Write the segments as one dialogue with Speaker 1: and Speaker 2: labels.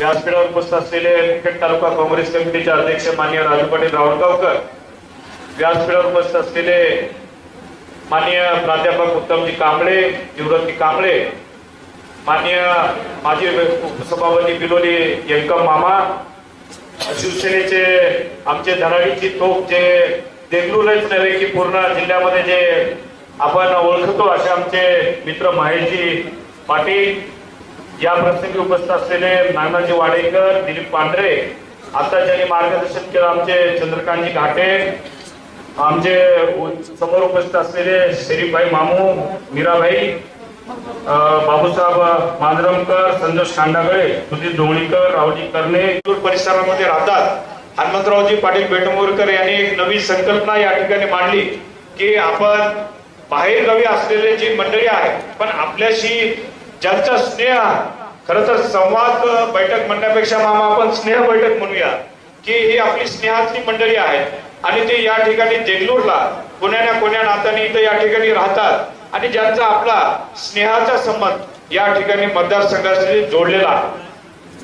Speaker 1: व्यासपीठावर उपस्थित असलेले मुखेड तालुका काँग्रेस कमिटीचे अध्यक्ष मान्य राजू पाटील रावणगावकर व्यासपीठावर उपस्थित असलेले मान्य प्राध्यापक उत्तमजी कांबळे निवृत्ती कांबळे मान्य माजी उपसभापती बिलोली यंकम मामा शिवसेनेचे आमचे धनाडीची तोफ जे देगलूरच नव्हे की पूर्ण जिल्ह्यामध्ये जे आपण ओळखतो असे आमचे मित्र महेशजी पाटील या प्रसंगी उपस्थित असलेले नानाजी वाडेकर दिलीप पांढरे आता ज्यांनी मार्गदर्शन केलं आमचे चंद्रकांतजी घाटे आमचे समोर उपस्थित असलेले शरीफभाई मामू मीराबाई बाबूसाहेब मांजरमकर संतोष खांडागळे सुधीर डोंगळीकर रावजी कर्णे परिसरामध्ये राहतात. हनुमंतरावजी पाटील बेटमोरकर यांनी एक नवी संकल्पना या ठिकाणी मांडली की आपण बाहेरगावी असलेले जी मंडळी आहे पण आपल्याशी ज्यांचा स्नेह खर खरं तर संवाद बैठक म्हणण्यापेक्षा मामा आपण स्नेह बैठक म्हणूया की ही आपली स्नेहातली मंडळी आहे आणि ते या ठिकाणी देगलूरला कोण्या ना कोण्या नात्याने इथं या ठिकाणी राहतात. आणि ज्यांचा आपला स्नेहाचा संबंध या ठिकाणी मतदारसंघाशी जोडलेला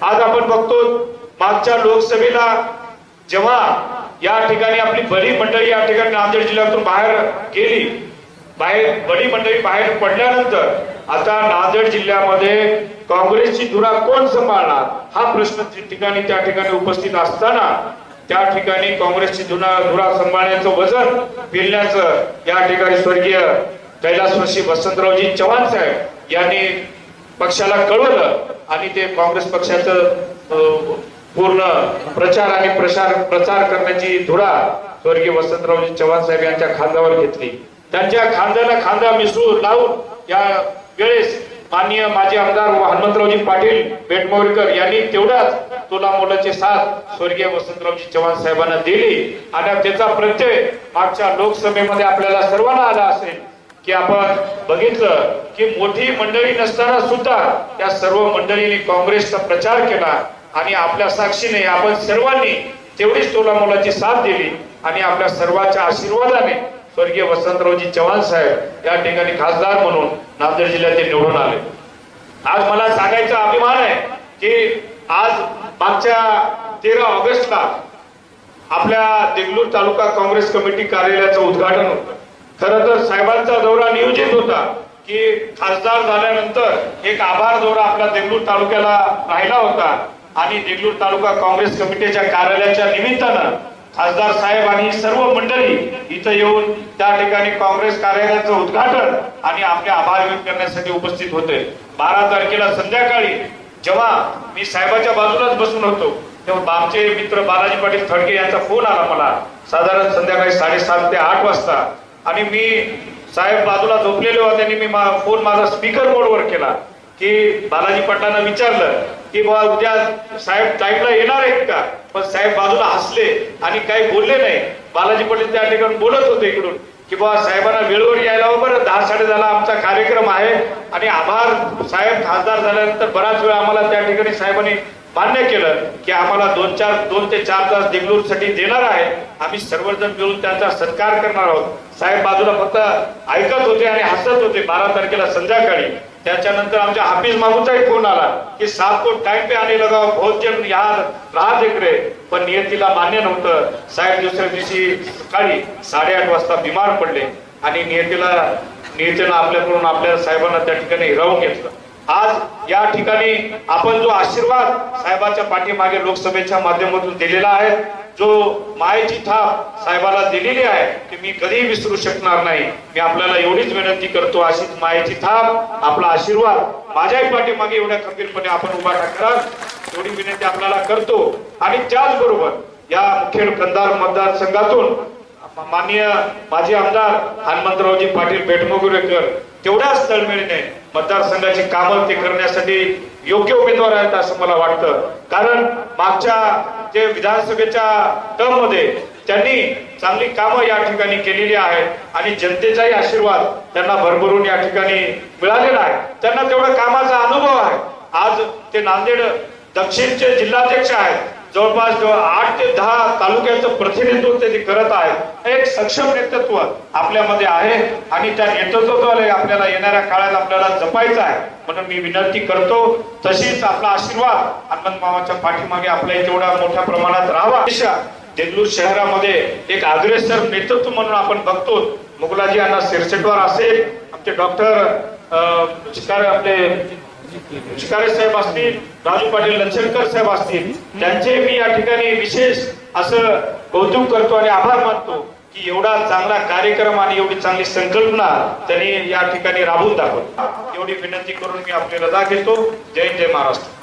Speaker 1: आज आपण बघतो मागच्या लोकसभेला जेव्हा या ठिकाणी आपली बडी मंडळी या ठिकाणी नांदेड जिल्ह्यातून बाहेर गेली बाहेर बडी मंडळी बाहेर पडल्यानंतर आता नांदेड जिल्ह्यामध्ये काँग्रेसची धुरा कोण सांभाळणार? हा प्रश्न ठिकाणी त्या ठिकाणी उपस्थित असताना त्या ठिकाणी काँग्रेसची धुरा धुरा सांभाळण्याचं वजन फिरण्याचं या ठिकाणी स्वर्गीय कैलासवासी वसंतरावजी चव्हाण साहेब यांनी पक्षाला कळवलं आणि ते काँग्रेस पक्षाचं पूर्ण प्रचार आणि प्रसार प्रचार करण्याची धुरा स्वर्गीय वसंतरावजी चव्हाण साहेब यांच्या खांद्यावर घेतली. त्यांच्या खांद्याला खांदा मिसळून लावून या वेळेस माननीय माजी आमदार हनुमंतरावजी पाटील बेटमोरकर यांनी तेवढाच तुला मोलाचे साथ स्वर्गीय वसंतरावजी चव्हाण साहेबांना दिली. आणि त्याचा प्रत्यय मागच्या लोकसभेमध्ये आपल्याला सर्वांना आला असेल. की आपण बघितलं की मोठी मंडळी नसताना सुद्धा त्या सर्व मंडळींनी काँग्रेसचा प्रचार केला आणि आपल्या साक्षीने आपण सर्वांनी तेवढीच टोला मोलाची साथ दिली आणि आपल्या सर्वांच्या आशीर्वादाने स्वर्गीय वसंतरावजी चव्हाण साहेब या ठिकाणी खासदार म्हणून नांदेड जिल्ह्यातील निवडून आले. आज मला सांगायचा अभिमान आहे की आज मागच्या तेरा ऑगस्टला आपल्या देगलूर तालुका काँग्रेस कमिटी कार्यालयाचं उद्घाटन होतं. खरं तर साहेबांचा दौरा नियोजित होता की खासदार झाल्यानंतर एक आभार दौरा आपला देगलूर तालुक्याला राहिला होता. आणि देगलूर तालुका काँग्रेस कमिटीच्या कार्यालयाच्या निमित्तानं खासदार साहेब आणि सर्व मंडळी इथं येऊन त्या ठिकाणी काँग्रेस कार्यालयाचं उद्घाटन आणि आपले आभार व्यक्त करण्यासाठी उपस्थित होते. बारा तारखेला संध्याकाळी जेव्हा मी साहेबाच्या बाजूलाच बसून होतो तेव्हा आमचे मित्र बालाजी पाटील थडके यांचा फोन आला मला. साधारण संध्याकाळी साडेसात ते आठ वाजता आणि मी साहेब बाजूला झोपलेले होते आणि मी मा- फोन माझा स्पीकर मोडवर केला. की बालाजी पाटलांना विचारलं की बाबा उद्या साहेब टाईमला येणार आहेत का? पण साहेब बाजूला हसले आणि काही बोलले नाही. बालाजी पाटील त्या ठिकाणी बोलत होते इकडून की बाबा साहेबांना वेळेवर यायला बरं. दहा साडे दहाला आमचा कार्यक्रम आहे. आणि आभार साहेब खासदार झाल्यानंतर बराच वेळ आम्हाला त्या ठिकाणी साहेबांनी मान्य केलं की आम्हाला दोन चार दोन ते चार तास देगलूरसाठी देणार आहे. आम्ही सर्वजण मिळून त्यांचा सत्कार करणार आहोत. साहेब बाजूला फक्त ऐकत होते आणि हसत होते बारा तारखेला संध्याकाळी. त्याच्यानंतर आमच्या हाफिज मामूचाही फोन आला की सात कोट टाइम पे आने लगा बहुत जण यार राह देख पण नियतीला मान्य नव्हतं. साहेब दुसऱ्या दिवशी सकाळी साडेआठ वाजता बिमार पडले आणि नियतीला नियतीनं आपल्याकडून आपल्या साहेबांना त्या ठिकाणी हिरावून घेतलं. आज या ठिकाणी आपण जो आशीर्वाद साहेबाच्या पाठीमागे लोकसभेच्या माध्यमातून दिलेला आहे जो मायेची थाप साहेबाला दिलेली आहे की मी कधीही विसरू शकणार नाही. मी आपल्याला एवढीच विनंती करतो अशीच मायेची थाप आपला आशीर्वाद माझ्याही पाठीमागे एवढ्या खंबीरपणे आपण उभा करा एवढी विनंती आपल्याला करतो. आणि त्याचबरोबर या मुखेड कंधार मतदारसंघातून माननीय माजी आमदार हनुमंतरावजी पाटील बेटमोगुरेकर तेवढ्याच तळमेळीने मतदारसंघाची कामं ते करण्यासाठी योग्य उमेदवार आहेत असं मला वाटतं. कारण मागच्या जे विधानसभेच्या टर्ममध्ये त्यांनी चांगली कामं या ठिकाणी केलेली आहेत आणि जनतेचाही आशीर्वाद त्यांना भरभरून या ठिकाणी मिळालेला आहे. त्यांना तेवढा कामाचा अनुभव आहे. आज ते नांदेड दक्षिणचे जिल्हाध्यक्ष आहेत. जवळपास आठ ते दहा तालुक्याचं प्रतिनिधित्व ते करत आहेत एक सक्षम नेतृत्व आपल्यामध्ये आहे आणि त्या नेतृत्वाद्वारे आपल्याला येणाऱ्या काळात आपल्याला जपायचं आहे म्हणून मी विनंती करतो. तशीच आपला आशीर्वाद हनुमंत मामाच्या पाठीमागे आपल्या तेवढ्या मोठ्या प्रमाणात राहावा. दिशा देगलूर शहरामध्ये एक अग्रेसर नेतृत्व म्हणून आपण बघतो. मुगलाजी यांना सिरसेटवार असेल. आमचे डॉक्टर आपले शिकारे साहेब असतील राजू पाटील लंचनकर साहेब असतील त्यांचे मी या ठिकाणी विशेष असं कौतुक करतो आणि आभार मानतो की एवढा चांगला कार्यक्रम आणि एवढी चांगली संकल्पना त्यांनी या ठिकाणी राबवून दाखवली. एवढी विनंती करून मी आपली रजा घेतो. जय जय महाराष्ट्र.